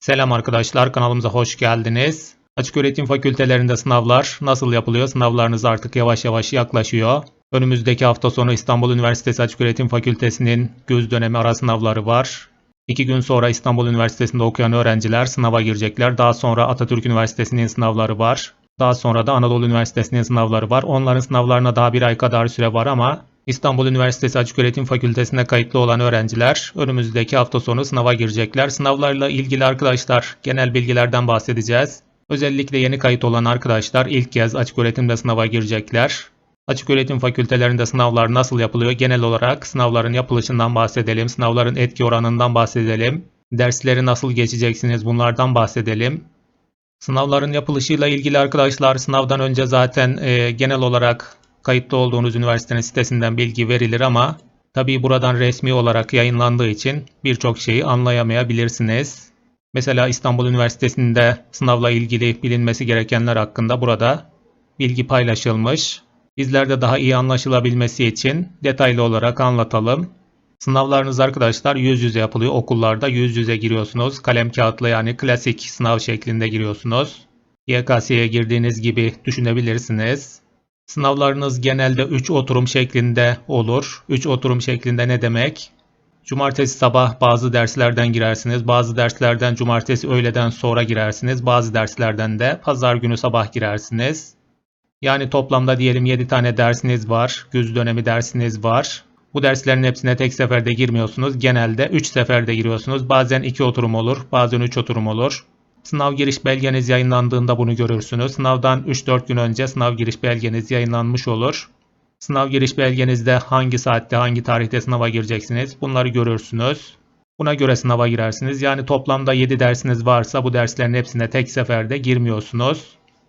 Selam arkadaşlar kanalımıza hoş geldiniz. Açık öğretim fakültelerinde sınavlar nasıl yapılıyor? Sınavlarınız artık yavaş yavaş yaklaşıyor. Önümüzdeki hafta sonu İstanbul Üniversitesi Açık Öğretim Fakültesi'nin göz dönemi ara sınavları var. İki gün sonra İstanbul Üniversitesi'nde okuyan öğrenciler sınava girecekler. Daha sonra Atatürk Üniversitesi'nin sınavları var. Daha sonra da Anadolu Üniversitesi'nin sınavları var. Onların sınavlarına daha bir ay kadar süre var ama İstanbul Üniversitesi Açık Öğretim Fakültesine kayıtlı olan öğrenciler önümüzdeki hafta sonu sınava girecekler. Sınavlarla ilgili arkadaşlar genel bilgilerden bahsedeceğiz. Özellikle yeni kayıt olan arkadaşlar ilk kez açık öğretimde sınava girecekler. Açık öğretim fakültelerinde sınavlar nasıl yapılıyor? Genel olarak sınavların yapılışından bahsedelim. Sınavların etki oranından bahsedelim. Dersleri nasıl geçeceksiniz bunlardan bahsedelim. Sınavların yapılışıyla ilgili arkadaşlar sınavdan önce zaten e, genel olarak kayıtlı olduğunuz üniversitenin sitesinden bilgi verilir ama tabii buradan resmi olarak yayınlandığı için birçok şeyi anlayamayabilirsiniz. Mesela İstanbul Üniversitesi'nde sınavla ilgili bilinmesi gerekenler hakkında burada bilgi paylaşılmış. Bizler de daha iyi anlaşılabilmesi için detaylı olarak anlatalım. Sınavlarınız arkadaşlar yüz yüze yapılıyor. Okullarda yüz yüze giriyorsunuz. Kalem kağıtla yani klasik sınav şeklinde giriyorsunuz. YKS'ye girdiğiniz gibi düşünebilirsiniz. Sınavlarınız genelde 3 oturum şeklinde olur. 3 oturum şeklinde ne demek? Cumartesi sabah bazı derslerden girersiniz. Bazı derslerden cumartesi öğleden sonra girersiniz. Bazı derslerden de pazar günü sabah girersiniz. Yani toplamda diyelim 7 tane dersiniz var. Güz dönemi dersiniz var. Bu derslerin hepsine tek seferde girmiyorsunuz. Genelde 3 seferde giriyorsunuz. Bazen 2 oturum olur, bazen 3 oturum olur. Sınav giriş belgeniz yayınlandığında bunu görürsünüz. Sınavdan 3-4 gün önce sınav giriş belgeniz yayınlanmış olur. Sınav giriş belgenizde hangi saatte, hangi tarihte sınava gireceksiniz bunları görürsünüz. Buna göre sınava girersiniz. Yani toplamda 7 dersiniz varsa bu derslerin hepsine tek seferde girmiyorsunuz.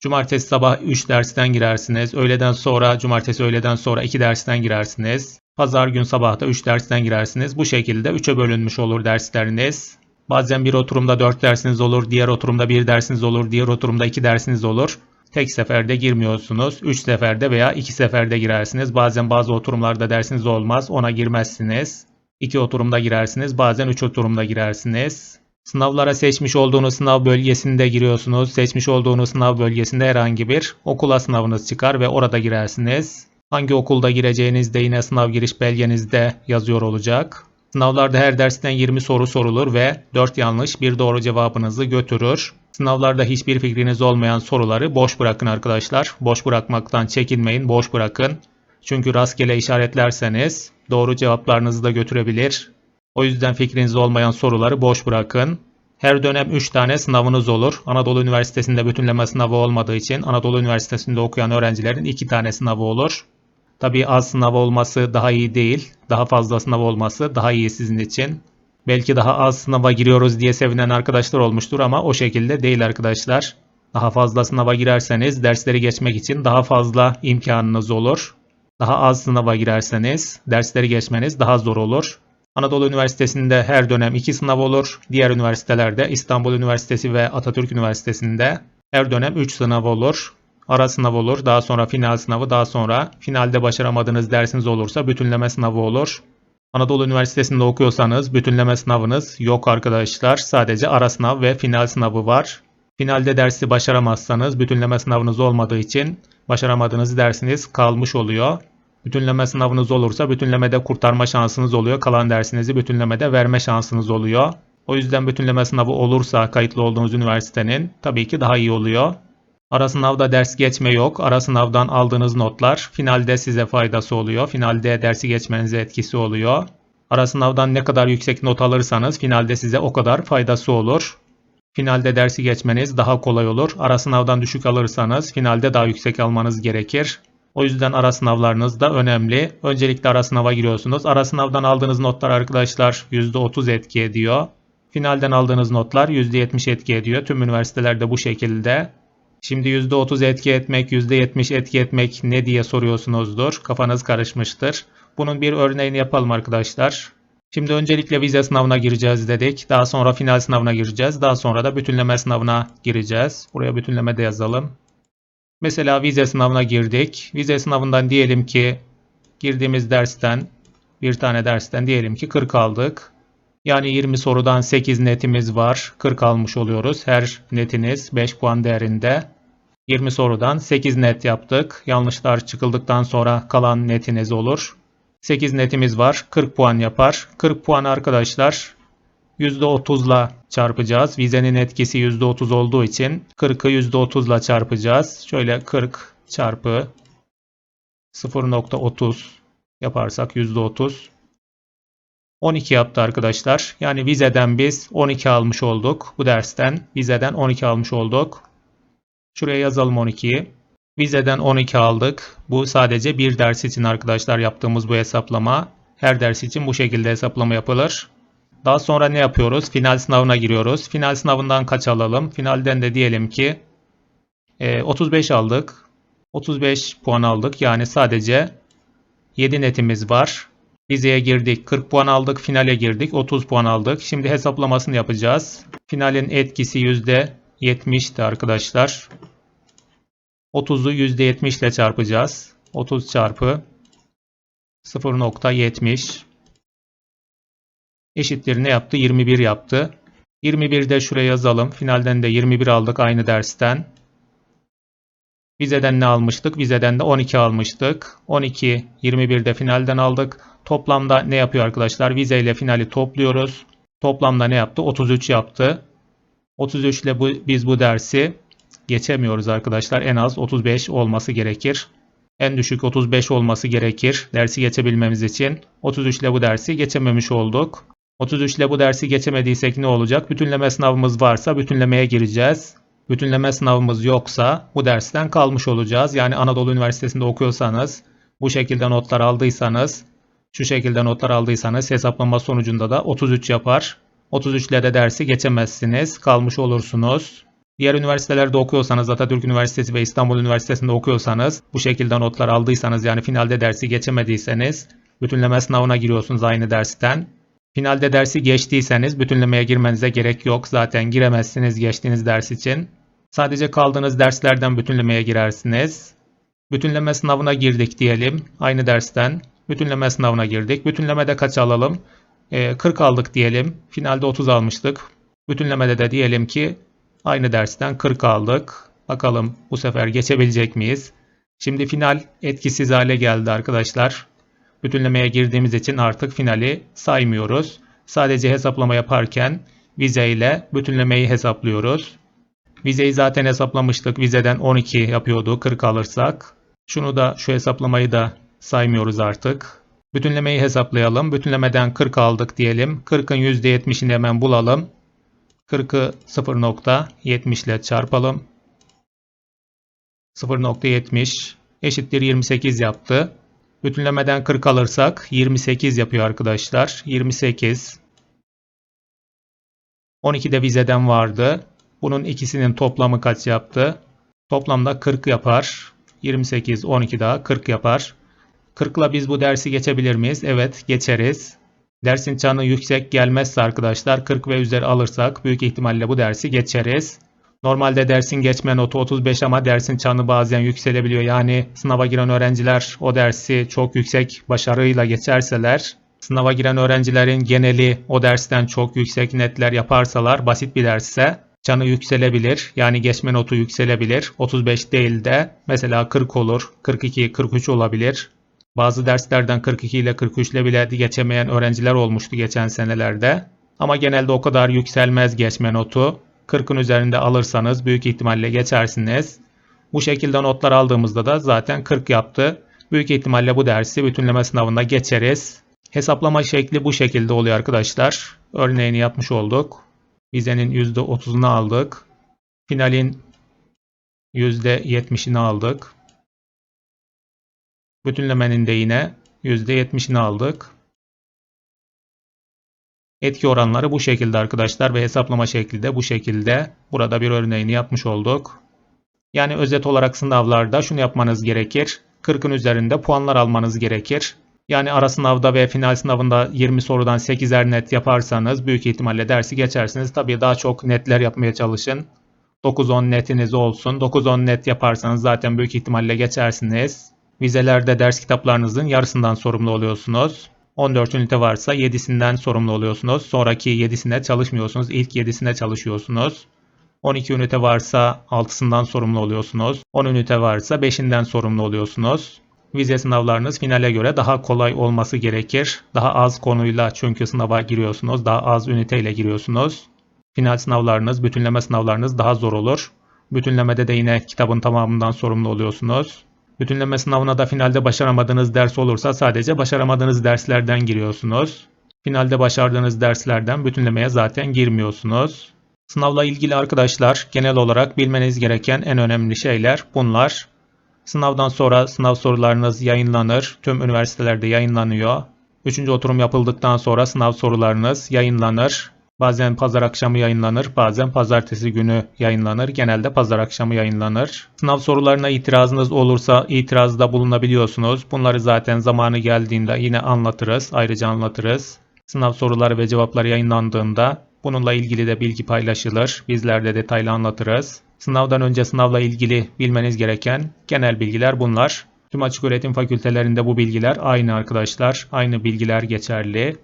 Cumartesi sabah 3 dersten girersiniz. Öğleden sonra, cumartesi öğleden sonra 2 dersten girersiniz. Pazar gün sabah da 3 dersten girersiniz. Bu şekilde 3'e bölünmüş olur dersleriniz. Bazen bir oturumda 4 dersiniz olur, diğer oturumda 1 dersiniz olur, diğer oturumda 2 dersiniz olur. Tek seferde girmiyorsunuz. 3 seferde veya 2 seferde girersiniz. Bazen bazı oturumlarda dersiniz olmaz, ona girmezsiniz. 2 oturumda girersiniz, bazen 3 oturumda girersiniz. Sınavlara seçmiş olduğunuz sınav bölgesinde giriyorsunuz. Seçmiş olduğunuz sınav bölgesinde herhangi bir okula sınavınız çıkar ve orada girersiniz. Hangi okulda gireceğiniz de yine sınav giriş belgenizde yazıyor olacak. Sınavlarda her dersten 20 soru sorulur ve 4 yanlış bir doğru cevabınızı götürür. Sınavlarda hiçbir fikriniz olmayan soruları boş bırakın arkadaşlar. Boş bırakmaktan çekinmeyin, boş bırakın. Çünkü rastgele işaretlerseniz doğru cevaplarınızı da götürebilir. O yüzden fikriniz olmayan soruları boş bırakın. Her dönem 3 tane sınavınız olur. Anadolu Üniversitesi'nde bütünleme sınavı olmadığı için Anadolu Üniversitesi'nde okuyan öğrencilerin 2 tane sınavı olur. Tabii az sınav olması daha iyi değil. Daha fazla sınav olması daha iyi sizin için. Belki daha az sınava giriyoruz diye sevinen arkadaşlar olmuştur ama o şekilde değil arkadaşlar. Daha fazla sınava girerseniz dersleri geçmek için daha fazla imkanınız olur. Daha az sınava girerseniz dersleri geçmeniz daha zor olur. Anadolu Üniversitesi'nde her dönem 2 sınav olur. Diğer üniversitelerde İstanbul Üniversitesi ve Atatürk Üniversitesi'nde her dönem 3 sınav olur. Ara sınav olur, daha sonra final sınavı, daha sonra finalde başaramadığınız dersiniz olursa bütünleme sınavı olur. Anadolu Üniversitesi'nde okuyorsanız bütünleme sınavınız yok arkadaşlar. Sadece ara sınav ve final sınavı var. Finalde dersi başaramazsanız bütünleme sınavınız olmadığı için başaramadığınız dersiniz kalmış oluyor. Bütünleme sınavınız olursa bütünlemede kurtarma şansınız oluyor. Kalan dersinizi bütünlemede verme şansınız oluyor. O yüzden bütünleme sınavı olursa kayıtlı olduğunuz üniversitenin tabii ki daha iyi oluyor. Ara sınavda ders geçme yok. Ara sınavdan aldığınız notlar finalde size faydası oluyor. Finalde dersi geçmenize etkisi oluyor. Ara sınavdan ne kadar yüksek not alırsanız finalde size o kadar faydası olur. Finalde dersi geçmeniz daha kolay olur. Ara sınavdan düşük alırsanız finalde daha yüksek almanız gerekir. O yüzden ara sınavlarınız da önemli. Öncelikle ara sınava giriyorsunuz. Ara sınavdan aldığınız notlar arkadaşlar %30 etki ediyor. Finalden aldığınız notlar %70 etki ediyor. Tüm üniversitelerde bu şekilde. Şimdi %30 etki etmek, %70 etki etmek ne diye soruyorsunuzdur. Kafanız karışmıştır. Bunun bir örneğini yapalım arkadaşlar. Şimdi öncelikle vize sınavına gireceğiz dedik. Daha sonra final sınavına gireceğiz. Daha sonra da bütünleme sınavına gireceğiz. Buraya bütünleme de yazalım. Mesela vize sınavına girdik. Vize sınavından diyelim ki girdiğimiz dersten bir tane dersten diyelim ki 40 aldık. Yani 20 sorudan 8 netimiz var. 40 almış oluyoruz. Her netiniz 5 puan değerinde. 20 sorudan 8 net yaptık. Yanlışlar çıkıldıktan sonra kalan netiniz olur. 8 netimiz var. 40 puan yapar. 40 puan arkadaşlar %30 ile çarpacağız. Vizenin etkisi %30 olduğu için 40'ı %30 ile çarpacağız. Şöyle 40 çarpı 0.30 yaparsak %30 12 yaptı arkadaşlar. Yani vizeden biz 12 almış olduk. Bu dersten vizeden 12 almış olduk. Şuraya yazalım 12'yi. Vizeden 12 aldık. Bu sadece bir ders için arkadaşlar yaptığımız bu hesaplama. Her ders için bu şekilde hesaplama yapılır. Daha sonra ne yapıyoruz? Final sınavına giriyoruz. Final sınavından kaç alalım? Finalden de diyelim ki e, 35 aldık. 35 puan aldık. Yani sadece 7 netimiz var. Vizeye girdik. 40 puan aldık. Finale girdik. 30 puan aldık. Şimdi hesaplamasını yapacağız. Finalin etkisi %70'ti arkadaşlar. 30'u %70 ile çarpacağız. 30 çarpı 0.70 eşittir ne yaptı? 21 yaptı. 21 de şuraya yazalım. Finalden de 21 aldık aynı dersten. Vizeden ne almıştık? Vizeden de 12 almıştık. 12, 21 de finalden aldık. Toplamda ne yapıyor arkadaşlar? Vize ile finali topluyoruz. Toplamda ne yaptı? 33 yaptı. 33 ile bu, biz bu dersi geçemiyoruz arkadaşlar. En az 35 olması gerekir. En düşük 35 olması gerekir dersi geçebilmemiz için. 33 ile bu dersi geçememiş olduk. 33 ile bu dersi geçemediysek ne olacak? Bütünleme sınavımız varsa bütünlemeye gireceğiz. Bütünleme sınavımız yoksa bu dersten kalmış olacağız. Yani Anadolu Üniversitesi'nde okuyorsanız, bu şekilde notlar aldıysanız, şu şekilde notlar aldıysanız hesaplama sonucunda da 33 yapar. 33 ile de dersi geçemezsiniz. Kalmış olursunuz. Diğer üniversitelerde okuyorsanız, Atatürk Üniversitesi ve İstanbul Üniversitesi'nde okuyorsanız, bu şekilde notlar aldıysanız yani finalde dersi geçemediyseniz, bütünleme sınavına giriyorsunuz aynı dersten. Finalde dersi geçtiyseniz bütünlemeye girmenize gerek yok. Zaten giremezsiniz geçtiğiniz ders için. Sadece kaldığınız derslerden bütünlemeye girersiniz. Bütünleme sınavına girdik diyelim. Aynı dersten. Bütünleme sınavına girdik. Bütünlemede kaç alalım? Ee, 40 aldık diyelim. Finalde 30 almıştık. Bütünlemede de diyelim ki aynı dersten 40 aldık. Bakalım bu sefer geçebilecek miyiz? Şimdi final etkisiz hale geldi arkadaşlar. Bütünlemeye girdiğimiz için artık finali saymıyoruz. Sadece hesaplama yaparken vize ile bütünlemeyi hesaplıyoruz. Vizeyi zaten hesaplamıştık. Vizeden 12 yapıyordu 40 alırsak. Şunu da şu hesaplamayı da saymıyoruz artık. Bütünlemeyi hesaplayalım. Bütünlemeden 40 aldık diyelim. 40'ın %70'ini hemen bulalım. 40'ı 0.70 ile çarpalım. 0.70 eşittir 28 yaptı. Bütünlemeden 40 alırsak 28 yapıyor arkadaşlar. 28. 12 de vizeden vardı. Bunun ikisinin toplamı kaç yaptı? Toplamda 40 yapar. 28, 12 daha 40 yapar. 40 ile biz bu dersi geçebilir miyiz? Evet geçeriz. Dersin çanı yüksek gelmezse arkadaşlar 40 ve üzeri alırsak büyük ihtimalle bu dersi geçeriz. Normalde dersin geçme notu 35 ama dersin çanı bazen yükselebiliyor. Yani sınava giren öğrenciler o dersi çok yüksek başarıyla geçerseler, sınava giren öğrencilerin geneli o dersten çok yüksek netler yaparsalar basit bir dersse çanı yükselebilir. Yani geçme notu yükselebilir. 35 değil de mesela 40 olur, 42, 43 olabilir. Bazı derslerden 42 ile 43 ile bile geçemeyen öğrenciler olmuştu geçen senelerde. Ama genelde o kadar yükselmez geçme notu. 40'ın üzerinde alırsanız büyük ihtimalle geçersiniz. Bu şekilde notlar aldığımızda da zaten 40 yaptı. Büyük ihtimalle bu dersi bütünleme sınavında geçeriz. Hesaplama şekli bu şekilde oluyor arkadaşlar. Örneğini yapmış olduk. Vizenin %30'unu aldık. Finalin %70'ini aldık. Bütünlemenin de yine %70'ini aldık. Etki oranları bu şekilde arkadaşlar ve hesaplama şekli de bu şekilde. Burada bir örneğini yapmış olduk. Yani özet olarak sınavlarda şunu yapmanız gerekir. 40'ın üzerinde puanlar almanız gerekir. Yani ara sınavda ve final sınavında 20 sorudan 8'er net yaparsanız büyük ihtimalle dersi geçersiniz. Tabii daha çok netler yapmaya çalışın. 9-10 netiniz olsun. 9-10 net yaparsanız zaten büyük ihtimalle geçersiniz. Vizelerde ders kitaplarınızın yarısından sorumlu oluyorsunuz. 14 ünite varsa 7'sinden sorumlu oluyorsunuz. Sonraki 7'sine çalışmıyorsunuz. İlk 7'sine çalışıyorsunuz. 12 ünite varsa 6'sından sorumlu oluyorsunuz. 10 ünite varsa 5'inden sorumlu oluyorsunuz. Vize sınavlarınız finale göre daha kolay olması gerekir. Daha az konuyla çünkü sınava giriyorsunuz. Daha az üniteyle giriyorsunuz. Final sınavlarınız, bütünleme sınavlarınız daha zor olur. Bütünlemede de yine kitabın tamamından sorumlu oluyorsunuz. Bütünleme sınavına da finalde başaramadığınız ders olursa sadece başaramadığınız derslerden giriyorsunuz. Finalde başardığınız derslerden bütünlemeye zaten girmiyorsunuz. Sınavla ilgili arkadaşlar genel olarak bilmeniz gereken en önemli şeyler bunlar. Sınavdan sonra sınav sorularınız yayınlanır. Tüm üniversitelerde yayınlanıyor. Üçüncü oturum yapıldıktan sonra sınav sorularınız yayınlanır. Bazen pazar akşamı yayınlanır, bazen pazartesi günü yayınlanır. Genelde pazar akşamı yayınlanır. Sınav sorularına itirazınız olursa itirazda bulunabiliyorsunuz. Bunları zaten zamanı geldiğinde yine anlatırız, ayrıca anlatırız. Sınav soruları ve cevapları yayınlandığında bununla ilgili de bilgi paylaşılır. Bizler de detaylı anlatırız. Sınavdan önce sınavla ilgili bilmeniz gereken genel bilgiler bunlar. Tüm açık öğretim fakültelerinde bu bilgiler aynı arkadaşlar. Aynı bilgiler geçerli.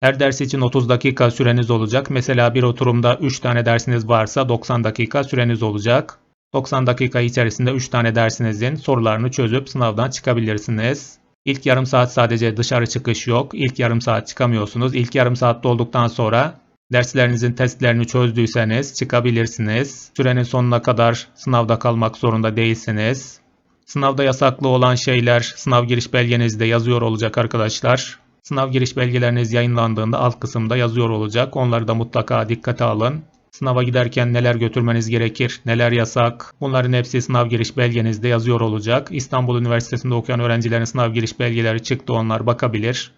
Her ders için 30 dakika süreniz olacak. Mesela bir oturumda 3 tane dersiniz varsa 90 dakika süreniz olacak. 90 dakika içerisinde 3 tane dersinizin sorularını çözüp sınavdan çıkabilirsiniz. İlk yarım saat sadece dışarı çıkış yok. İlk yarım saat çıkamıyorsunuz. İlk yarım saat dolduktan sonra derslerinizin testlerini çözdüyseniz çıkabilirsiniz. Sürenin sonuna kadar sınavda kalmak zorunda değilsiniz. Sınavda yasaklı olan şeyler sınav giriş belgenizde yazıyor olacak arkadaşlar. Sınav giriş belgeleriniz yayınlandığında alt kısımda yazıyor olacak. Onları da mutlaka dikkate alın. Sınava giderken neler götürmeniz gerekir, neler yasak bunların hepsi sınav giriş belgenizde yazıyor olacak. İstanbul Üniversitesi'nde okuyan öğrencilerin sınav giriş belgeleri çıktı onlar bakabilir.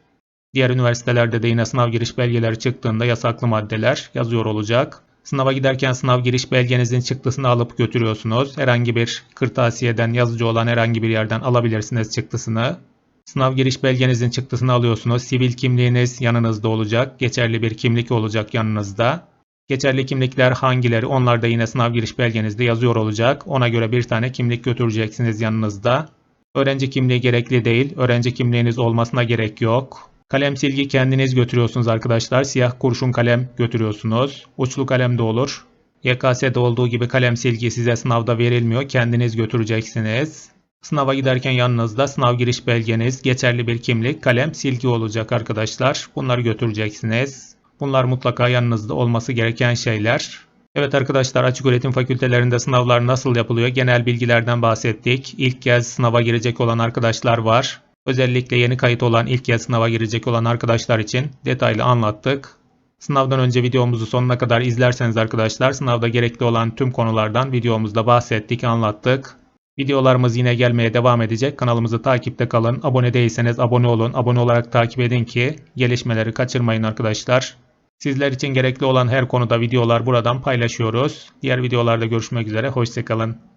Diğer üniversitelerde de yine sınav giriş belgeleri çıktığında yasaklı maddeler yazıyor olacak. Sınava giderken sınav giriş belgenizin çıktısını alıp götürüyorsunuz. Herhangi bir kırtasiyeden yazıcı olan herhangi bir yerden alabilirsiniz çıktısını. Sınav giriş belgenizin çıktısını alıyorsunuz. Sivil kimliğiniz yanınızda olacak. Geçerli bir kimlik olacak yanınızda. Geçerli kimlikler hangileri onlar da yine sınav giriş belgenizde yazıyor olacak. Ona göre bir tane kimlik götüreceksiniz yanınızda. Öğrenci kimliği gerekli değil. Öğrenci kimliğiniz olmasına gerek yok. Kalem silgi kendiniz götürüyorsunuz arkadaşlar. Siyah kurşun kalem götürüyorsunuz. Uçlu kalem de olur. YKS'de olduğu gibi kalem silgi size sınavda verilmiyor. Kendiniz götüreceksiniz. Sınava giderken yanınızda sınav giriş belgeniz, geçerli bir kimlik, kalem, silgi olacak arkadaşlar. Bunları götüreceksiniz. Bunlar mutlaka yanınızda olması gereken şeyler. Evet arkadaşlar açık öğretim fakültelerinde sınavlar nasıl yapılıyor genel bilgilerden bahsettik. İlk kez sınava girecek olan arkadaşlar var. Özellikle yeni kayıt olan ilk kez sınava girecek olan arkadaşlar için detaylı anlattık. Sınavdan önce videomuzu sonuna kadar izlerseniz arkadaşlar sınavda gerekli olan tüm konulardan videomuzda bahsettik, anlattık. Videolarımız yine gelmeye devam edecek. Kanalımızı takipte kalın. Abone değilseniz abone olun. Abone olarak takip edin ki gelişmeleri kaçırmayın arkadaşlar. Sizler için gerekli olan her konuda videolar buradan paylaşıyoruz. Diğer videolarda görüşmek üzere. Hoşçakalın.